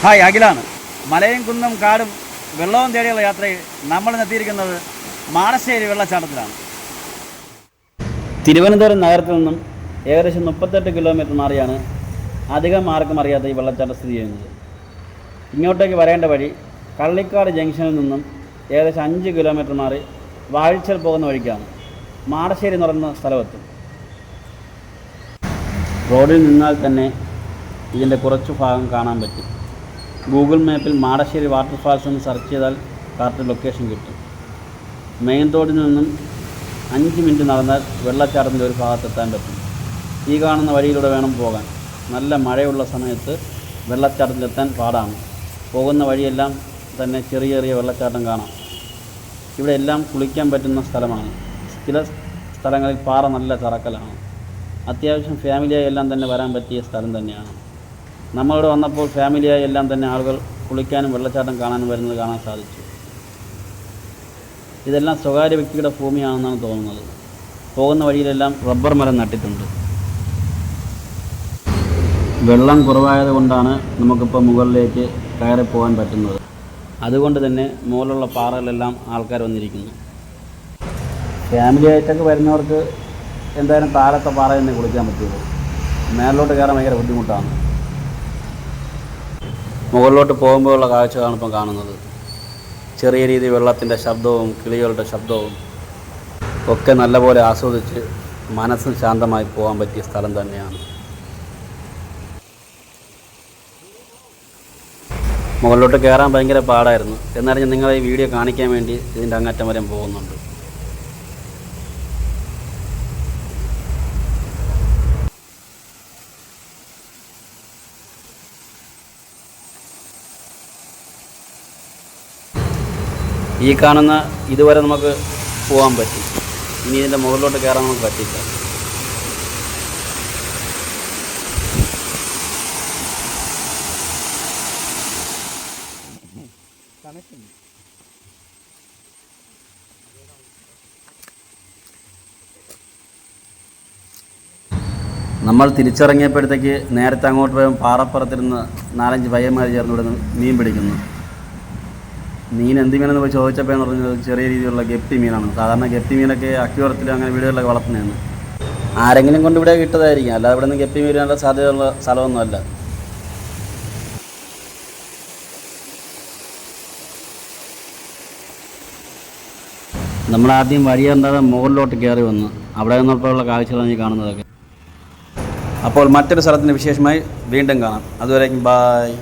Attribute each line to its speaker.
Speaker 1: Hi അഖിലാണ്. മലയും കുന്നും കാടും വെള്ളവും തേടിയുള്ള യാത്രയിൽ നമ്മൾ എത്തിയിരിക്കുന്നത് മാടശ്ശേരി വെള്ളച്ചാട്ടത്തിലാണ്. തിരുവനന്തപുരം നഗരത്തിൽ നിന്നും ഏകദേശം മുപ്പത്തെട്ട് കിലോമീറ്റർ മാറിയാണ് അധികം ആർക്കും അറിയാത്ത ഈ വെള്ളച്ചാട്ടം സ്ഥിതി ചെയ്യുന്നത്. ഇങ്ങോട്ടേക്ക് വരേണ്ട വഴി കള്ളിക്കാട് ജംഗ്ഷനിൽ നിന്നും ഏകദേശം അഞ്ച് കിലോമീറ്റർ മാറി വാഴ്ചൽ പോകുന്ന വഴിക്കാണ് മാടശ്ശേരി എന്ന് പറയുന്ന സ്ഥലമെത്തും. റോഡിൽ നിന്നാൽ തന്നെ ഇതിന്റെ കുറച്ച് ഭാഗം കാണാൻ പറ്റും. ഗൂഗിൾ മാപ്പിൽ മാടശ്ശേരി വാട്ടർഫാൾസ് എന്ന് സെർച്ച് ചെയ്താൽ കറക്റ്റ് ലൊക്കേഷൻ കിട്ടും. മെയിൻ റോഡിൽ നിന്നും അഞ്ച് മിനിറ്റ് നടന്നാൽ വെള്ളച്ചാട്ടത്തിന്റെ ഒരു ഭാഗത്തെത്താൻ പറ്റും. ഈ കാണുന്ന വഴിയിലൂടെ വേണം പോകാൻ. നല്ല മഴയുള്ള സമയത്ത് വെള്ളച്ചാട്ടത്തിലെത്താൻ പാടാണ്. പോകുന്ന വഴിയെല്ലാം തന്നെ ചെറിയ ചെറിയ വെള്ളച്ചാട്ടം കാണാം. ഇവിടെ എല്ലാം കുളിക്കാൻ പറ്റുന്ന സ്ഥലമാണ്. ചില സ്ഥലങ്ങളിൽ പാറ നല്ല ചറക്കലാണ് അത്യാവശ്യം ഫാമിലിയായി എല്ലാം തന്നെ വരാൻ പറ്റിയ സ്ഥലം തന്നെയാണ്. നമ്മളിവിടെ വന്നപ്പോൾ ഫാമിലിയായി എല്ലാം തന്നെ ആളുകൾ കുളിക്കാനും വെള്ളച്ചാട്ടം കാണാനും വരുന്നത് കാണാൻ സാധിച്ചു. ഇതെല്ലാം സ്വകാര്യ വ്യക്തിയുടെ ഭൂമിയാണെന്നാണ് തോന്നുന്നത്. പോകുന്ന വഴിയിലെല്ലാം റബ്ബർ മരം നട്ടിട്ടുണ്ട്. വെള്ളം കുറവായത് കൊണ്ടാണ് നമുക്കിപ്പോൾ മുകളിലേക്ക് കയറി പോകാൻ പറ്റുന്നത്. അതുകൊണ്ട് തന്നെ മുകളിലുള്ള പാറകളിലെല്ലാം ആൾക്കാർ വന്നിരിക്കുന്നു. ഫാമിലി ആയിട്ടൊക്കെ വരുന്നവർക്ക് എന്തായാലും താഴത്തെ പാറയിൽ നിന്ന് കുളിക്കാൻ പറ്റുള്ളൂ. മേലോട്ട് കയറാൻ ഭയങ്കര ബുദ്ധിമുട്ടാണ്. മുകളിലോട്ട് പോകുമ്പോഴുള്ള കാഴ്ചകളാണ് ഇപ്പം കാണുന്നത്. ചെറിയ രീതിയിൽ വെള്ളത്തിന്റെ ശബ്ദവും കിളികളുടെ ശബ്ദവും ഒക്കെ നല്ലപോലെ ആസ്വദിച്ച് മനസ്സും ശാന്തമായി പോകാൻ പറ്റിയ സ്ഥലം തന്നെയാണ്. മുകളിലോട്ട് കയറാൻ ഭയങ്കര പാടായിരുന്നു. എന്നാലും നിങ്ങളെ ഈ വീഡിയോ കാണിക്കാൻ വേണ്ടി ഇതിന്റെ അങ്ങറ്റം വരെ പോകുന്നുണ്ട്. ഈ കാണുന്ന ഇതുവരെ നമുക്ക് പോകാൻ പറ്റി. ഇനി ഇതിന്റെ മുകളിലോട്ട് കയറാൻ നമുക്ക് പറ്റില്ല. നമ്മൾ തിരിച്ചിറങ്ങിയപ്പോഴത്തേക്ക് നേരത്തെ അങ്ങോട്ട് പോയ പാറപ്പുറത്തിരുന്ന് നാലഞ്ച് പയ്യന്മാർ ചേർന്ന് ഇവിടെ മീൻ പിടിക്കുന്നു. മീൻ എന്ത് മീനെന്ന് പോയി ചോദിച്ചപ്പോൾ പറഞ്ഞത് ചെറിയ രീതിയിലുള്ള ഗപ്പി മീനാണ്. സാധാരണ ഗപ്പി മീനൊക്കെ അക്യൂറത്തിൽ അങ്ങനെ വീടുകളിലൊക്കെ വളർത്തുന്നതാണ്. ആരെങ്കിലും കൊണ്ട് ഇവിടെ കിട്ടതായിരിക്കും അല്ലാതെ ഇവിടെ നിന്ന് ഗപ്പി മീനുള്ള സാധ്യതയുള്ള സ്ഥലമൊന്നുമല്ല. നമ്മൾ ആദ്യം വഴിയണ്ടാതെ മുകളിലോട്ട് കയറി വന്നു അവിടെ നിന്നപ്പോഴുള്ള കാഴ്ചകളാണ് ഈ കാണുന്നതൊക്കെ. അപ്പോൾ മറ്റൊരു സ്ഥലത്തിന്റെ വിശേഷമായി വീണ്ടും കാണാം. അതുവരേക്കും ബായ്.